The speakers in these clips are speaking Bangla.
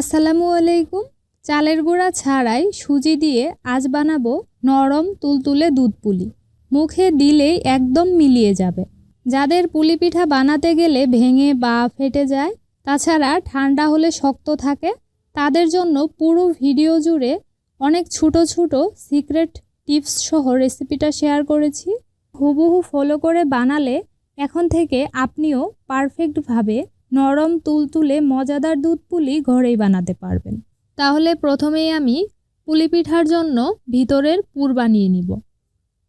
আসসালামু আলাইকুম। চালের গুঁড়া ছাড়াই সুজি দিয়ে আজ বানাবো নরম তুলতুলে দুধ পুলি। মুখে দিলেই একদম মিলিয়ে যাবে। যাদের পুলি পিঠা বানাতে গেলে ভেঙে বা ফেটে যায়, তাছাড়া ঠান্ডা হলে শক্ত থাকে, তাদের জন্য পুরো ভিডিও জুড়ে অনেক ছোট ছোট সিক্রেট টিপস সহ রেসিপিটা শেয়ার করেছি। হুবহু ফলো করে বানালে এখন থেকে আপনিও পারফেক্টভাবে নরম তুলতুলে মজাদার দুধ পুলি ঘরেই বানাতে পারবেন। তাহলে প্রথমেই আমি পুলি পিঠার জন্য ভিতরের পুর বানিয়ে নিব।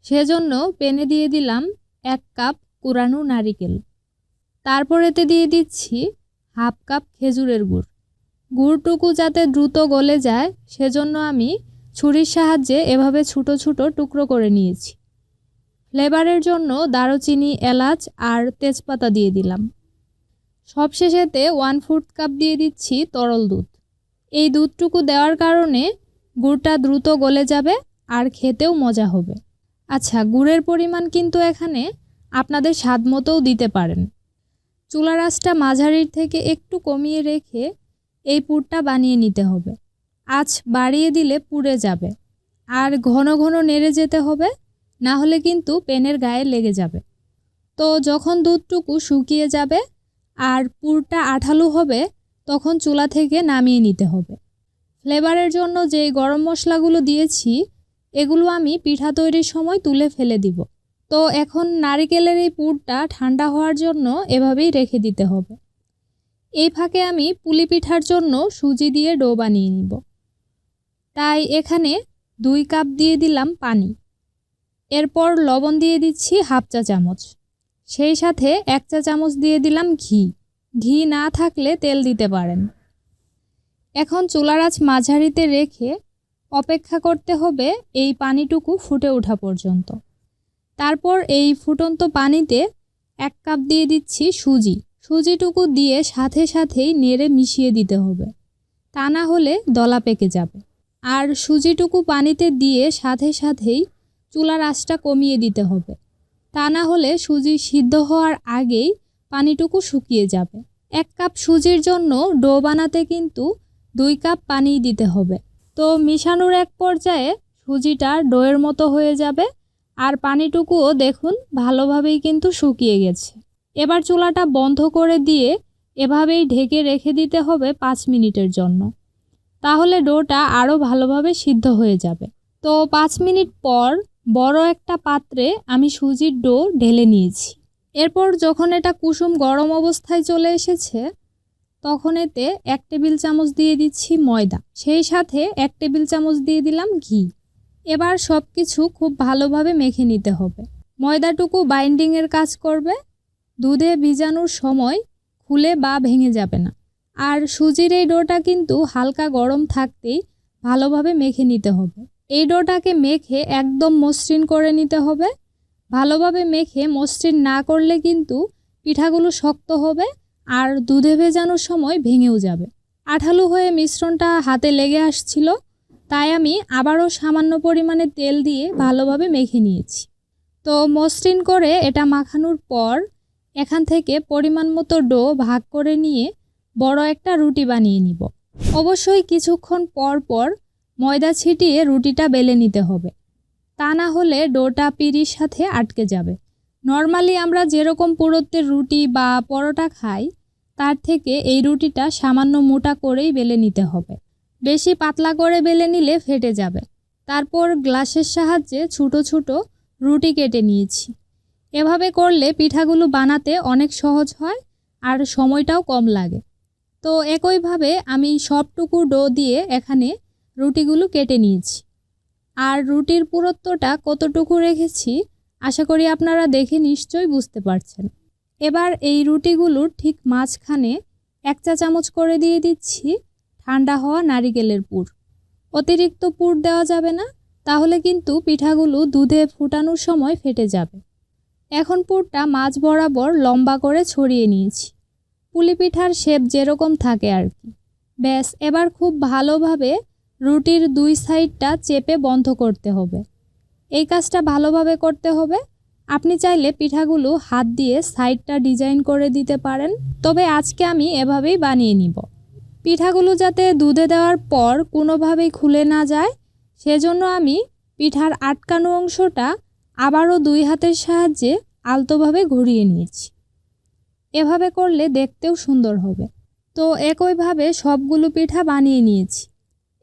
সেজন্য পেনে দিয়ে দিলাম এক কাপ কুরানো নারিকেল। তারপর এতে দিয়ে দিচ্ছি হাফ কাপ খেজুরের গুড়। গুড়টুকু যাতে দ্রুত গলে যায়, সেজন্য আমি ছুরির সাহায্যে এভাবে ছোটো ছোটো টুকরো করে নিয়েছি। ফ্লেভারের জন্য দারুচিনি, এলাচ আর তেজপাতা দিয়ে দিলাম। সবশেষেতে ওয়ান ফুড কাপ দিয়ে দিচ্ছি তরল দুধ। এই দুধটুকু দেওয়ার কারণে গুড়টা দ্রুত গলে যাবে আর খেতেও মজা হবে। আচ্ছা গুড়ের পরিমাণ কিন্তু এখানে আপনাদের স্বাদ মতোও দিতে পারেন। চুলা রাসটা মাঝারির থেকে একটু কমিয়ে রেখে এই পুরটা বানিয়ে নিতে হবে। আজ বাড়িয়ে দিলে পুড়ে যাবে। আর ঘন ঘন নেড়ে যেতে হবে, না হলে কিন্তু পেনের গায়ে লেগে যাবে। তো যখন দুধটুকু শুকিয়ে যাবে আর পুরটা আঠালো হবে, তখন চুলা থেকে নামিয়ে নিতে হবে। ফ্লেভারের জন্য যেই গরম মশলাগুলো দিয়েছি, এগুলো আমি পিঠা তৈরির সময় তুলে ফেলে দিব। তো এখন নারিকেলের এই পুরটা ঠান্ডা হওয়ার জন্য এভাবেই রেখে দিতে হবে। এই ফাঁকে আমি পুলি পিঠার জন্য সুজি দিয়ে ডো বানিয়ে নিব। তাই এখানে দুই কাপ দিয়ে দিলাম পানি। এরপর লবণ দিয়ে দিচ্ছি হাফ চা চামচ। সেই সাথে এক চা চামচ দিয়ে দিলাম ঘি। ঘি না থাকলে তেল দিতে পারেন। এখন চুলার আঁচ মাঝারিতে রেখে অপেক্ষা করতে হবে এই পানিটুকু ফুটে ওঠা পর্যন্ত। তারপর এই ফুটন্ত পানিতে এক কাপ দিয়ে দিচ্ছি সুজি। সুজিটুকু দিয়ে সাথে সাথেই নেড়ে মিশিয়ে দিতে হবে। তা না হলে দলা পেকে যাবে। আর সুজিটুকু পানিতে দিয়ে সাথে সাথেই চুলার আঁচটা কমিয়ে দিতে হবে। তা না হলে সুজি সিদ্ধ হওয়ার আগেই পানিটুকু শুকিয়ে যাবে। এক কাপ সুজির জন্য ডো বানাতে কিন্তু দুই কাপ পানি দিতে হবে। তো মিশানোর এক পর্যায়ে সুজিটা ডোয়ের মতো হয়ে যাবে আর পানিটুকুও দেখুন ভালোভাবেই কিন্তু শুকিয়ে গেছে। এবার চুলাটা বন্ধ করে দিয়ে এভাবেই ঢেকে রেখে দিতে হবে পাঁচ মিনিটের জন্য। তাহলে ডোটা আরও ভালোভাবে সিদ্ধ হয়ে যাবে। তো পাঁচ মিনিট পর বড় একটা পাত্রে আমি সুজির ডো ঢেলে নিয়েছি। এরপর যখন এটা কুসুম গরম অবস্থায় চলে এসেছে, তখন এতে এক টেবিল চামচ দিয়ে দিচ্ছি ময়দা, সেই সাথে এক টেবিল চামচ দিয়ে দিলাম ঘি। এবার সব কিছু খুব ভালোভাবে মেখে নিতে হবে। ময়দাটুকু বাইন্ডিংয়ের কাজ করবে, দুধে ভিজানোর সময় খুলে বা ভেঙে যাবে না। আর সুজির এই ডোটা কিন্তু হালকা গরম থাকতেই ভালোভাবে মেখে নিতে হবে। এই ডোটাকে মেখে একদম মসৃণ করে নিতে হবে। ভালোভাবে মেখে মসৃণ না করলে কিন্তু পিঠাগুলো শক্ত হবে আর দুধে ভেজানোর সময় ভেঙেও যাবে। আঠালো হয়ে মিশ্রণটা হাতে লেগে আসছিল, তাই আমি আবারও সামান্য পরিমাণে তেল দিয়ে ভালোভাবে মেখে নিয়েছি। তো মসৃণ করে এটা মাখানোর পর এখান থেকে পরিমাণ মতো ডো ভাগ করে নিয়ে বড় একটা রুটি বানিয়ে নিব। অবশ্যই কিছুক্ষণ পর পর ময়দা ছিটিয়ে রুটিটা বেলে নিতে হবে। তা না হলে ডোটা পিরির সাথে আটকে যাবে। নর্মালি আমরা যেরকম পুরত্বের রুটি বা পরোটা খাই, তার থেকে এই রুটিটা সামান্য মোটা করেই বেলে নিতে হবে। বেশি পাতলা করে বেলে নিলে ফেটে যাবে। তারপর গ্লাসের সাহায্যে ছোটো ছোটো রুটি কেটে নিয়েছি। এভাবে করলে পিঠাগুলো বানাতে অনেক সহজ হয় আর সময়টাও কম লাগে। তো একইভাবে আমি সবটুকু ডো দিয়ে এখানে রুটিগুলো কেটে নিয়েছি। আর রুটির পুরত্বটা কতটুকু রেখেছি, আশা করি আপনারা দেখে নিশ্চয়ই বুঝতে পারছেন। এবার এই রুটিগুলোর ঠিক মাঝখানে এক চা চামচ করে দিয়ে দিচ্ছি ঠান্ডা হওয়া নারিকেলের পুর। অতিরিক্ত পুর দেওয়া যাবে না, তাহলে কিন্তু পিঠাগুলো দুধে ফুটানোর সময় ফেটে যাবে। এখন পুরটা মাছ বরাবর লম্বা করে ছড়িয়ে নিয়েছি। পুলি পিঠার শেপ যেরকম থাকে আর কি। ব্যাস, এবার খুব ভালোভাবে রুটির দুই সাইডটা চেপে বন্ধ করতে হবে। এই কাজটা ভালোভাবে করতে হবে। আপনি চাইলে পিঠাগুলো হাত দিয়ে সাইডটা ডিজাইন করে দিতে পারেন। তবে আজকে আমি এভাবেই বানিয়ে নিব। পিঠাগুলো যাতে দুধে দেওয়ার পর কোনোভাবেই খুলে না যায়, সেজন্য আমি পিঠার আটকানো অংশটা আবারও দুই হাতের সাহায্যে আলতোভাবে ঘুরিয়ে নিয়েছি। এভাবে করলে দেখতেও সুন্দর হবে। তো একইভাবে সবগুলো পিঠা বানিয়ে নিয়েছি।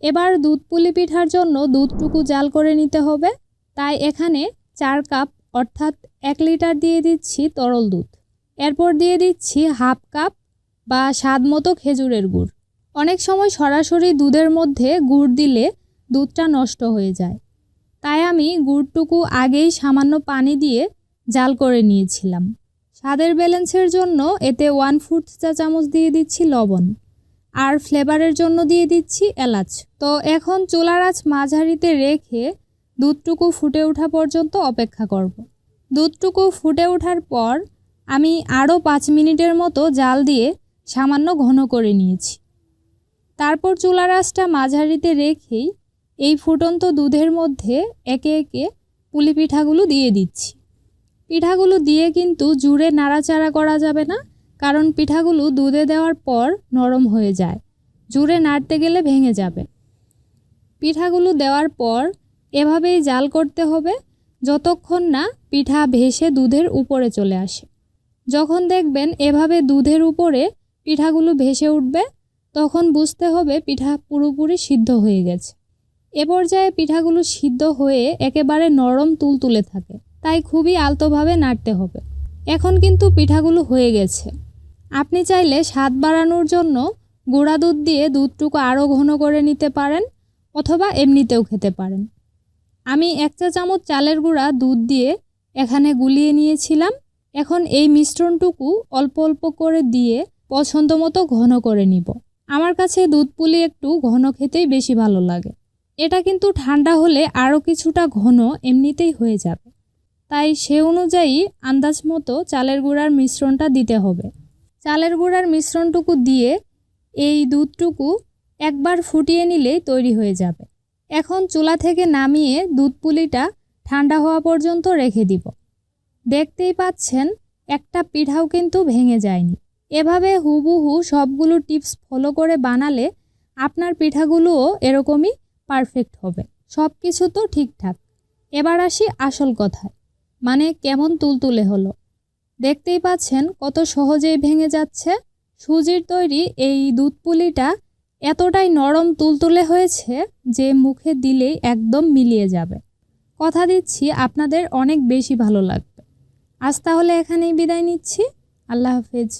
এবার দুধ পুলি পিঠার জন্য দুধটুকু জাল করে নিতে হবে। তাই এখানে চার কাপ, অর্থাৎ এক লিটার দিয়ে দিচ্ছি তরল দুধ। এরপর দিয়ে দিচ্ছি হাফ কাপ বা স্বাদ মতো খেজুরের গুড়। অনেক সময় সরাসরি দুধের মধ্যে গুড় দিলে দুধটা নষ্ট হয়ে যায়। তাই আমি গুড়টুকু আগেই সামান্য পানি দিয়ে জাল করে নিয়েছিলাম। স্বাদের ব্যালেন্সের জন্য এতে ওয়ান ফুট চা চামচ দিয়ে দিচ্ছি লবণ। আর ফ্লেভারের জন্য দিয়ে দিচ্ছি এলাচ। তো এখন চুলার আঁচ মাঝারিতে রেখে দুধটুকু ফুটে ওঠা পর্যন্ত অপেক্ষা করব। দুধটুকু ফুটে ওঠার পর আমি আরও পাঁচ মিনিটের মতো জাল দিয়ে সামান্য ঘন করে নিয়েছি। তারপর চুলার আঁচটা মাঝারিতে রেখেই এই ফুটন্ত দুধের মধ্যে একে একে পুলি পিঠাগুলো দিয়ে দিচ্ছি। পিঠাগুলো দিয়ে কিন্তু জুড়ে নাড়াচাড়া করা যাবে না কারণ পিঠাগুলো দুধে দেওয়ার পর নরম হয়ে যায়। জুড়ে নাড়তে গেলে ভেঙে যাবে। পিঠাগুলো দেওয়ার পর এভাবেই জাল করতে হবে যতক্ষণ না পিঠা ভেসে দুধের উপরে চলে আসে। যখন দেখবেন এভাবে দুধের উপরে পিঠাগুলো ভেসে উঠবে, তখন বুঝতে হবে পিঠা পুরোপুরি সিদ্ধ হয়ে গেছে। এ পর্যায়ে পিঠাগুলো সিদ্ধ হয়ে একেবারে নরম তুলতুলে থাকে, তাই খুবই আলতোভাবে নাড়তে হবে। এখন কিন্তু পিঠাগুলো হয়ে গেছে। আপনি চাইলে স্বাদ বাড়ানোর জন্য গুঁড়া দুধ দিয়ে দুধটুকু আরও ঘন করে নিতে পারেন অথবা এমনিতেও খেতে পারেন। আমি এক চা চামচ চালের গুঁড়া দুধ দিয়ে এখানে গুলিয়ে নিয়েছিলাম। এখন এই মিশ্রণটুকু অল্প অল্প করে দিয়ে পছন্দ মতো ঘন করে নিব। আমার কাছে দুধ পুলি একটু ঘন খেতেই বেশি ভালো লাগে। এটা কিন্তু ঠান্ডা হলে আরও কিছুটা ঘন এমনিতেই হয়ে যাবে। তাই সে অনুযায়ী আন্দাজ মতো চালের গুঁড়ার মিশ্রণটা দিতে হবে। চালের গুঁড়ার মিশ্রণটুকু দিয়ে এই দুধটুকু একবার ফুটিয়ে নিলেই তৈরি হয়ে যাবে। এখন চুলা থেকে নামিয়ে দুধ পুলিটা ঠান্ডা হওয়া পর্যন্ত রেখে দিব। দেখতেই পাচ্ছেন, একটা পিঠাও কিন্তু ভেঙে যায়নি। এভাবে হুবহু সবগুলো টিপস ফলো করে বানালে আপনার পিঠাগুলোও এরকমই পারফেক্ট হবে। সব কিছু তো ঠিকঠাক। এবার আসি আসল কথায়। মানে কেমন তুলতুলে হলো। দেখতেই পাচ্ছেন কত সহজেই ভেঙে যাচ্ছে। সুজির তৈরি এই দুধ পুলিটা এতটাই নরম তুলতুলে হয়েছে যে মুখে দিলেই একদম মিলিয়ে যাবে। কথা দিচ্ছি, আপনাদের অনেক বেশি ভালো লাগবে। আজ তাহলে এখানেই বিদায় নিচ্ছি। আল্লাহ হাফেজ।